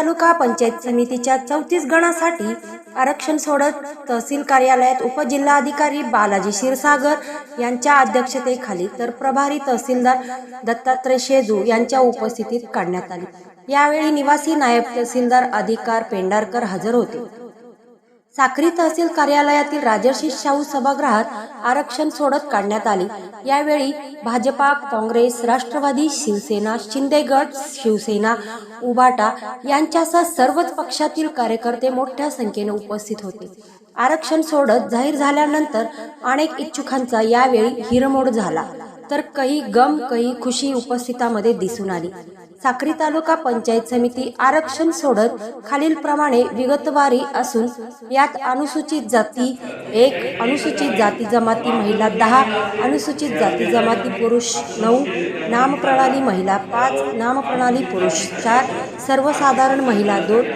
तालुका पंचायत समितीच्या चौतीस गणासाठी आरक्षण सोडत तहसील कार्यालयात उपजिल्हाधिकारी बालाजी क्षीरसागर यांच्या अध्यक्षतेखाली तर प्रभारी तहसीलदार दत्तात्रय शेजू यांच्या उपस्थितीत काढण्यात आली. यावेळी निवासी नायब तहसीलदार अधिकार पेंढारकर हजर होते. साक्री तहसील कार्यालयातील राजर्षी शाहू सभागृहात आरक्षण सोडत काढण्यात आली. यावेळी भाजपा काँग्रेस राष्ट्रवादी शिवसेना शिंदे गट शिवसेना उबाटा यांच्यासह सर्वच पक्षातील कार्यकर्ते मोठ्या संख्येने उपस्थित होते. आरक्षण सोडत जाहीर झाल्यानंतर अनेक इच्छुकांचा यावेळी हिरमोड झाला. तर काही गम काही खुशी उपस्थितामध्ये दिसून आली. साक्री तालुका पंचायत समिती आरक्षण सोडत खालीलप्रमाणे विगतवारी असून यात अनुसूचित जाती एक अनुसूचित जाती जमाती महिला दहा अनुसूचित जाती जमाती पुरुष नऊ नामप्रणाली महिला पाच नामप्रणाली पुरुष चार सर्वसाधारण महिला दोन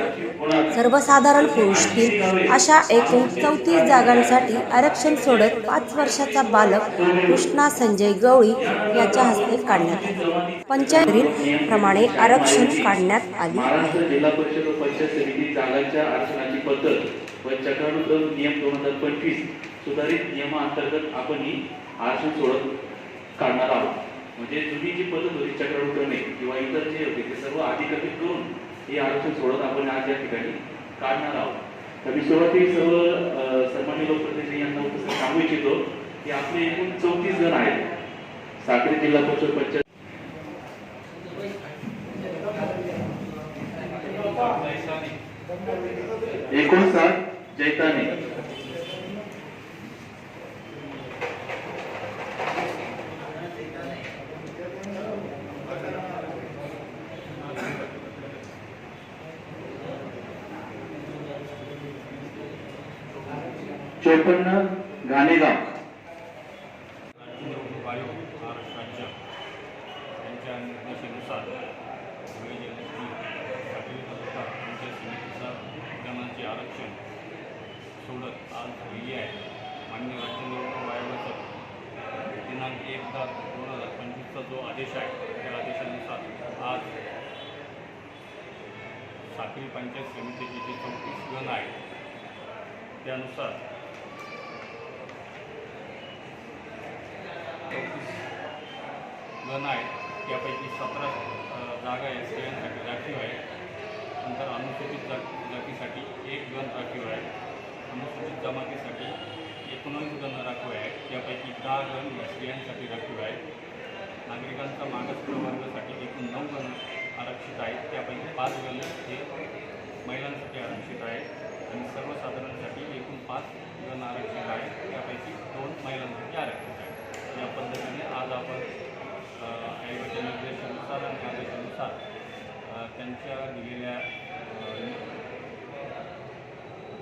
सर्वसाधारण पुरुषतील अशा एकूण चौतीस जागांसाठी आरक्षण सोडत पाच वर्षाचा बालक कृष्णा संजय गवळी याच्या हस्ते काढण्यात आले. पंचायत प्रमाणे आरक्षण काढण्यात आले आहे. सुधारित नियमाअंतर्गत आपण ही आरक्षण सोडत काढणार आहोत. म्हणजे जुनी जी पद्धत होती चक्रानुक्रमे किंवा इतर जे होते ते सर्व अधिकृत करून हे आरक्षण सोडत आपण आज या ठिकाणी काढणार आहोत. तर मी सुरुवातीला सर्व सन्मान्य लोकप्रतिनिधी यांना उपस्थित सांगू इच्छितो की आपले एकूण चौतीस जण आहेत. साक्री जिल्हा परिषद पंचायत एकोणसाठ जैताने. चोपन्न घाणेगाव राज्य निवडणूक महाराष्ट्र राज्य. यांच्या निर्देशानुसार धुळे जिल्ह्यातील सागरी समितीचा मतदानाचे आरक्षण सोडत आज झालेली आहे. मान्य राज्य निवडणूक आयोगाचा दिनांक एक दहा दोन हजार पंचवीसचा जो आदेश आहे त्या आदेशानुसार आज साखळी पंचायत समितीचे जे चौतीस गण आहेत त्यानुसार गण आहेत. त्यापैकी सतरा जागा या स्त्रियांसाठी राखीव आहे नंतर अनुसूचित जा जातीसाठी एक गण राखीव आहे अनुसूचित जमातीसाठी एकोणवीस गण राखीव आहे त्यापैकी दहा गण या स्त्रियांसाठी राखीव आहे नागरिकांचा मागास प्रवर्गासाठी एकूण नऊ गण आरक्षित आहेत. त्यापैकी पाच गण हे महिलांसाठी आरक्षित आहेत. आणि सर्वसाधारणसाठी एकूण पाच गण आरक्षित आहेत त्यापैकी दोन महिलांसाठी आरक्षित आहेत या पद्धतीने आज आपण आईवडिलांचे आयोगाच्या आणि आदेशानुसार त्यांच्या दिलेल्या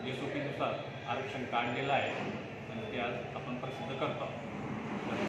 एस ओ पीनुसार आरक्षण काढलेलं आहे आणि ते आज आपण प्रसिद्ध करतो. आहोत